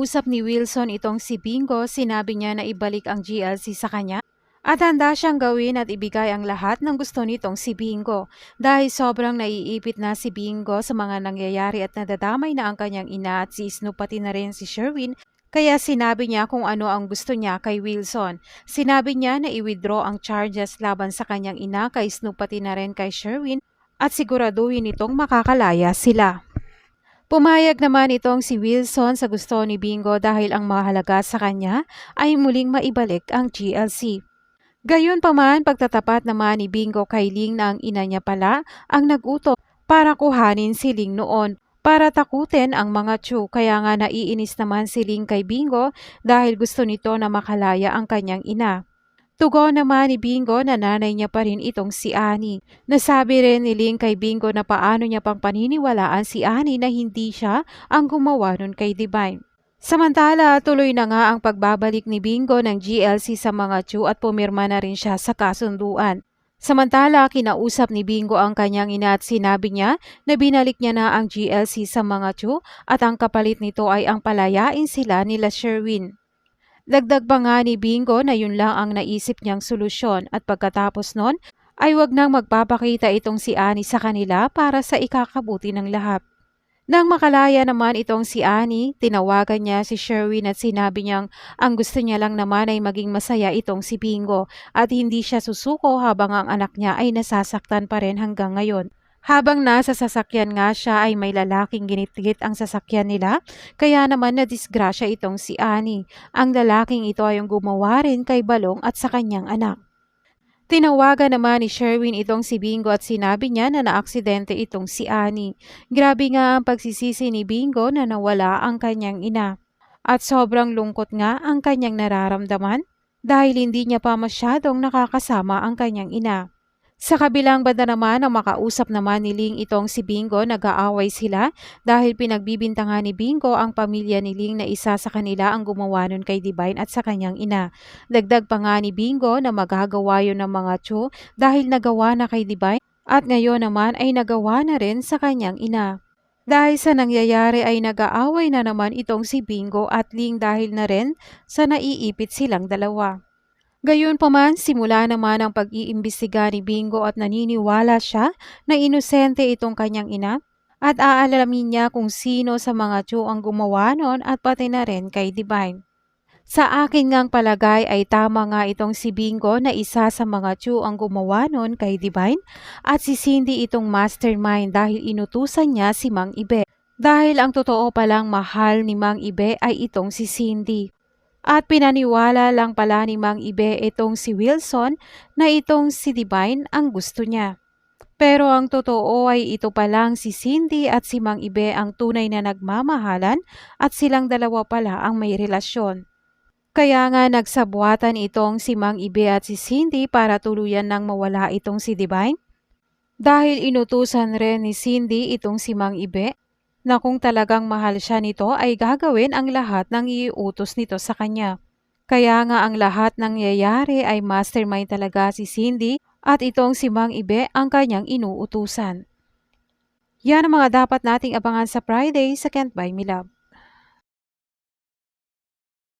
Usap ni Wilson itong si Bingo, sinabi niya na ibalik ang GLC sa kanya at handa siyang gawin at ibigay ang lahat ng gusto nitong si Bingo. Dahil sobrang naiipit na si Bingo sa mga nangyayari at nadadamay na ang kanyang ina at si Snoop pati na rin si Sherwin, kaya sinabi niya kung ano ang gusto niya kay Wilson. Sinabi niya na i-withdraw ang charges laban sa kanyang ina kay Snoop pati na rin kay Sherwin at siguraduhin itong makakalaya sila. Pumayag naman itong si Wilson sa gusto ni Bingo dahil ang mahalaga sa kanya ay muling maibalik ang GLC. Gayon pa man, pagtatapat naman ni Bingo kay Ling na ang ina niya pala ang naguto para kuhanin si Ling noon para takutin ang mga Chu kaya nga naiinis naman si Ling kay Bingo dahil gusto nito na makalaya ang kanyang ina. Tugon naman ni Bingo na nanay niya pa rin itong si Annie. Nasabi rin ni Ling kay Bingo na paano niya pang paniniwalaan si Annie na hindi siya ang gumawa nun kay Divine. Samantala, tuloy na nga ang pagbabalik ni Bingo ng GLC sa mga Chu at pumirma na rin siya sa kasunduan. Samantala, kinausap ni Bingo ang kanyang ina at sinabi niya na binalik niya na ang GLC sa mga Chu at ang kapalit nito ay ang palayain sila nila Sherwin. Dagdag pa nga ni Bingo na yun lang ang naisip niyang solusyon at pagkatapos nun ay wag nang magpapakita itong si Annie sa kanila para sa ikakabuti ng lahat. Nang makalaya naman itong si Annie, tinawagan niya si Sherwin at sinabi niyang ang gusto niya lang naman ay maging masaya itong si Bingo at hindi siya susuko habang ang anak niya ay nasasaktan pa rin hanggang ngayon. Habang nasa sasakyan nga siya ay may lalaking ginitigit ang sasakyan nila, kaya naman na disgrasya itong si Annie. Ang lalaking ito ay ang gumawa rin kay Balong at sa kanyang anak. Tinawagan naman ni Sherwin itong si Bingo at sinabi niya na naaksidente itong si Annie. Grabe nga ang pagsisisi ni Bingo na nawala ang kanyang ina. At sobrang lungkot nga ang kanyang nararamdaman dahil hindi niya pa masyadong nakakasama ang kanyang ina. Sa kabilang banda naman, ang makausap naman ni Ling itong si Bingo, nag-aaway sila dahil pinagbibintangan ni Bingo ang pamilya ni Ling na isa sa kanila ang gumawa nun kay Divine at sa kanyang ina. Dagdag pa nga ni Bingo na magagawa yun ng mga Cho dahil nagawa na kay Divine at ngayon naman ay nagawa na rin sa kanyang ina. Dahil sa nangyayari ay nag-aaway na naman itong si Bingo at Ling dahil na rin sa naiipit silang dalawa. Gayon pa man, simula naman ang pag-iimbestiga ni Bingo at naniniwala siya na inosente itong kanyang ina at aalamin niya kung sino sa mga Chu ang gumawa nun at pati na rin kay Divine. Sa akin ngang palagay ay tama nga itong si Bingo na isa sa mga Chu ang gumawa nun kay Divine at si Cindy itong mastermind dahil inutusan niya si Mang Ibe. Dahil ang totoo palang mahal ni Mang Ibe ay itong si Cindy. At pinaniwala lang pala ni Mang Ibe itong si Wilson na itong si Divine ang gusto niya. Pero ang totoo ay ito pa lang si Cindy at si Mang Ibe ang tunay na nagmamahalan at silang dalawa pala ang may relasyon. Kaya nga nagsabuatan itong si Mang Ibe at si Cindy para tuluyan nang mawala itong si Divine. Dahil inutusan rin ni Cindy itong si Mang Ibe na kung talagang mahal siya nito ay gagawin ang lahat ng iutos nito sa kanya. Kaya nga ang lahat ng yayari ay mastermind talaga si Cindy at itong si Mang Ibe ang kanyang inuutusan. Yan ang mga dapat nating abangan sa Friday sa Can't Buy Me Love.